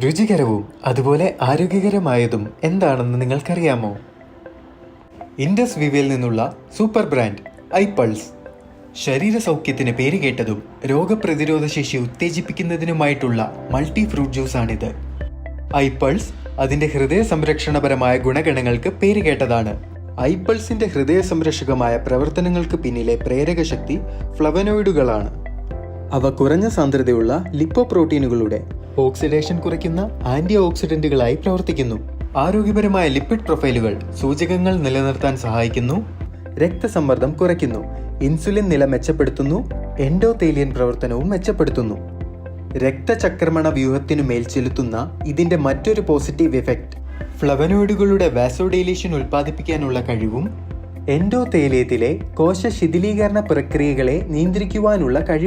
രുചികരവും അതുപോലെ ആരോഗ്യകരമായതും എന്താണെന്ന് നിങ്ങൾക്കറിയാമോ? ഇൻഡസ് വിവയിൽ നിന്നുള്ള സൂപ്പർ ബ്രാൻഡ് ഐപൾസ് ശരീര സൗഖ്യത്തിന് പേരുകേട്ടതും രോഗപ്രതിരോധ ശേഷി ഉത്തേജിപ്പിക്കുന്നതിനുമായിട്ടുള്ള മൾട്ടി ഫ്രൂട്ട് ജ്യൂസാണിത് ഐപൾസ് അതിന്റെ ഹൃദയ സംരക്ഷണപരമായ ഗുണഗണങ്ങൾക്ക് പേരുകേട്ടതാണ് ഐപൾസിന്റെ ഹൃദയ സംരക്ഷകമായ പ്രവർത്തനങ്ങൾക്ക് പിന്നിലെ പ്രേരക ശക്തി ഫ്ലവനോയിഡുകളാണ് അവ കുറഞ്ഞ സാന്ദ്രതയുള്ള ലിപ്പോ പ്രോട്ടീനുകളുടെ ഓക്സിഡേഷൻ കുറയ്ക്കുന്ന ആന്റി ഓക്സിഡന്റുകളായി പ്രവർത്തിക്കുന്നു. ആരോഗ്യപരമായ ലിപ്പിഡ് പ്രൊഫൈലുകൾ സൂചകങ്ങൾ നിലനിർത്താൻ സഹായിക്കുന്നു. രക്തസമ്മർദ്ദം കുറയ്ക്കുന്നു. ഇൻസുലിൻ നില മെച്ചപ്പെടുത്തുന്നു. എൻഡോതേലിയൻ പ്രവർത്തനവും മെച്ചപ്പെടുത്തുന്നു. രക്തചക്രമണ വ്യൂഹത്തിനു മേൽ ചെലുത്തുന്ന ഇതിന്റെ മറ്റൊരു പോസിറ്റീവ് എഫക്റ്റ് ഫ്ലവനോയിഡുകളുടെ വാസോഡൈലേഷൻ ഉൽപ്പാദിപ്പിക്കാനുള്ള കഴിവും എൻഡോതേലിയത്തിലെ കോശ ശിഥിലീകരണ പ്രക്രിയകളെ നിയന്ത്രിക്കുവാനുള്ള കഴിവ്.